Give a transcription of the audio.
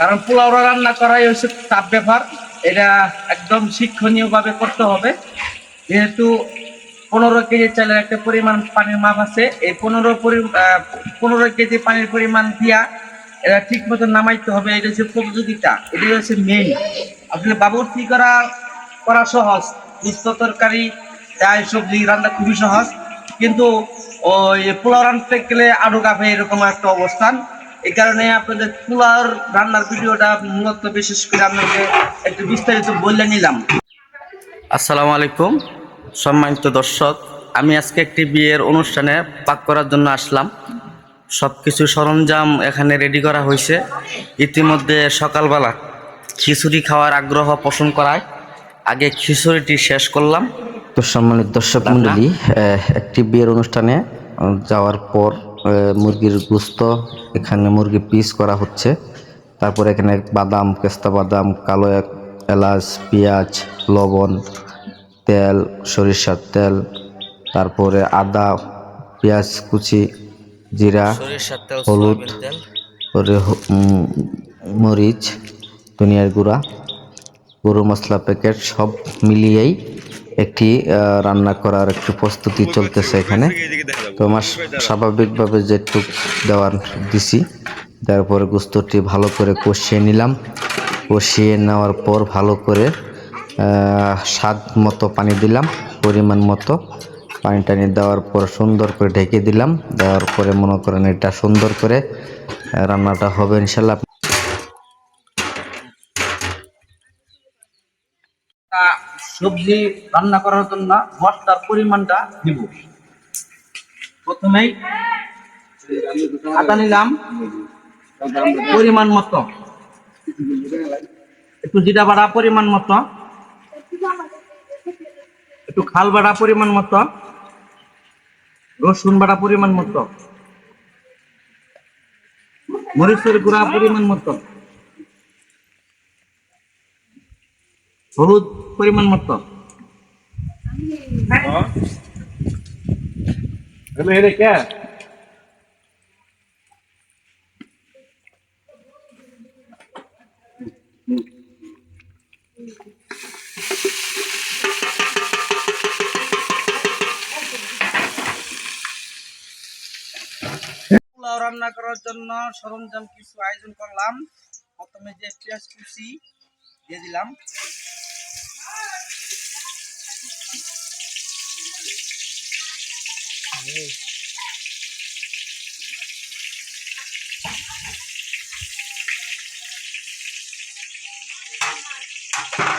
কারণ পোলাও রান্না করাই হচ্ছে তাপ ব্যাপার। এটা একদম শিক্ষণীয়ভাবে করতে হবে। যেহেতু পনেরো কেজি চালের একটা পরিমাণ পানির মাপ আছে। এই পনেরো পনেরো কেজি পানির পরিমাণ দিয়া এটা ঠিক মতো নামাইতে হবে। এটা হচ্ছে প্রতিযোগিতা। এটা হচ্ছে মেইন আসলে বাবুর্চি করা করা সহজ? মিশ্র তরকারি ডাল সবজি রান্না খুবই সহজ। কিন্তু ওই পোলাও রান্নতে গেলে আরও গাফে এরকম একটা অবস্থান। এই কারণে আপনাদের পোলাওর রান্নার ভিডিওটা মূলত বিশেষ করে আপনাকে একটু বিস্তারিত বলে নিলাম। আসসালামু আলাইকুম সম্মানিত দর্শক। আমি আজকে একটি বিয়ের অনুষ্ঠানে পাক করার জন্য আসলাম। সব কিছু সরঞ্জাম এখানে রেডি করা হয়েছে। ইতিমধ্যে সকালবেলা খিচুড়ি খাওয়ার আগ্রহ পোষণ করায়। আগে খিচুড়িটি শেষ করলাম। তো সম্মানিত দর্শক মন্ডলী একটি বিয়ের অনুষ্ঠানে যাওয়ার পর মুরগির গুস্ত এখানে মুরগি পিস করা হচ্ছে তারপর এখানে বাদাম পেস্তা বাদাম কালো এক এলাচ পেঁয়াজ লবণ তেল সরিষার তেল তারপরে আদা পেঁয়াজ কুচি জিরা হলুদ। মরিচ ধনিয়ার গুঁড়া গরু মশলা প্যাকেট সব মিলিয়েই একটি রান্না করার একটি প্রস্তুতি চলতেছে এখানে। তো আমার স্বাভাবিকভাবে যেটুক দেওয়ার দিছি তারপরে গুস্তটি ভালো করে কষিয়ে নিলাম। কষিয়ে নেওয়ার পর ভালো করে স্বাদ মতো পানি দিলাম, পরিমাণ মতো পানি টানি দেওয়ার পর সুন্দর করে ঢেকে দিলাম। দেওয়ার পরে মনে করেন এটা সুন্দর করে রান্নাটা হবে ইনশাল্লাহ সবজি রান্না করার জন্য মশলার পরিমাণটা দিব। প্রথমেই আদা নিলাম। পরিমাণ মতো। একটু জিরা বাড়া পরিমাণ মতো। একটু খাল বাড়া পরিমাণ মতো। রসুন বাড়া পরিমাণ মতো। মরিচের গুঁড়া পরিমাণ মতো। হলুদ পরিমাণ মতো। রান্না করার জন্য সরঞ্জাম কিছু আয়োজন করলাম। প্রথমে যে পেঁয়াজ কুচি দিয়ে দিলাম। Deus. Thank